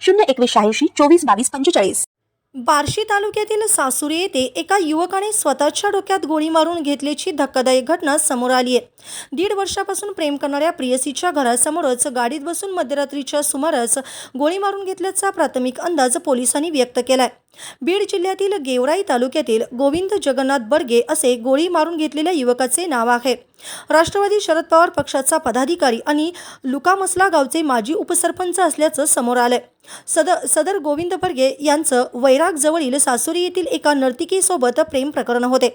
शून्य एकवीस शहाऐंशी चोवीस बावीस पंचेचाळीस. बार्शी तालुक्यातील सासुरी येथे एका युवकाने स्वतःच्या डोक्यात गोळी मारून घेतल्याची धक्कादायक घटना समोर आली आहे. दीड वर्षापासून प्रेम करणाऱ्या प्रियसीच्या घरासमोरच गाडीत बसून मध्यरात्रीच्या सुमारास गोळी मारून घेतल्याचा प्राथमिक अंदाज पोलिसांनी व्यक्त केलाय. बीड जिल्ह्यातील गेवराई तालुक्यातील गोविंद जगन्नाथ बर्गे असे गोळी मारून घेतलेल्या युवकाचे नाव आहे. राष्ट्रवादी शरद पवार पक्षाचा पदाधिकारी आणि लुकामसला गावचे माजी उपसरपंच असल्याचं समोर आलंय. सदर सदर गोविंद बर्गे यांचं वैराग जवळील सासुरी येथील एका नर्तिकेसोबत प्रेम प्रकरण होते.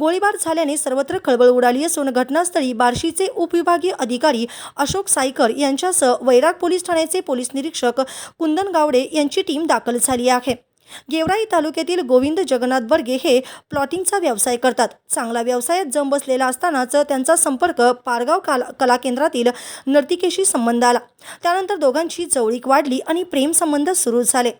गोळीबार झाल्याने सर्वत्र खळबळ उडाली असून घटनास्थळी बार्शीचे उपविभागीय अधिकारी अशोक सायकर यांच्यासह वैराग पोलीस ठाण्याचे पोलीस निरीक्षक कुंदन गावडे यांची टीम दाखल झाली आहे. गेवराई तालुक्यातील गोविंद जगन्नाथ बर्गे हे प्लॉटिंगचा व्यवसाय करतात. चांगला व्यवसायात जम बसलेला असतानाच त्यांचा संपर्क पारगाव काला कला केंद्रातील नर्तिकेशी संबंध आला. त्यानंतर दोघांची जवळीक वाढली आणि प्रेम संबंध सुरू झाले.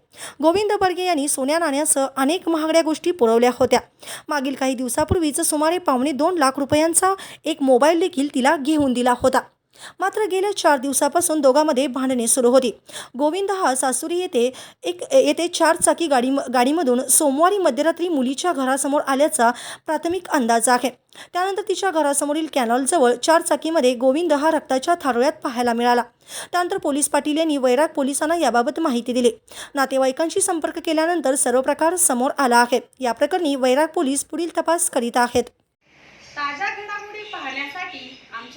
गोविंद बर्गे यांनी सोन्या नाण्यासह अनेक महागड्या गोष्टी पुरवल्या होत्या. मागील काही दिवसापूर्वीच सुमारे पावणे दोन लाख रुपयांचा एक मोबाईल देखील तिला घेऊन दिला होता. मात्र गेल्या चार दिवसापासून दोघांमध्ये भांडणे सुरू होती. गोविंद हा सासुरी येथे एक येथे चार चाकी गाडी गाडीमधून सोमवारी मध्यरात्री मुलीच्या घरासमोर आल्याचा प्राथमिक अंदाज आहे. त्यानंतर तिच्या घरासमोरील कॅनॉलजवळ चार चाकीमध्ये गोविंद हा रक्ताच्या थारोळ्यात पाहायला मिळाला. त्यानंतर पोलीस पाटील यांनी वैराग पोलिसांना याबाबत माहिती दिली. नातेवाईकांशी संपर्क केल्यानंतर सर्व प्रकार समोर आला आहे. या प्रकरणी वैराग पोलीस पुढील तपास करीत आहेत.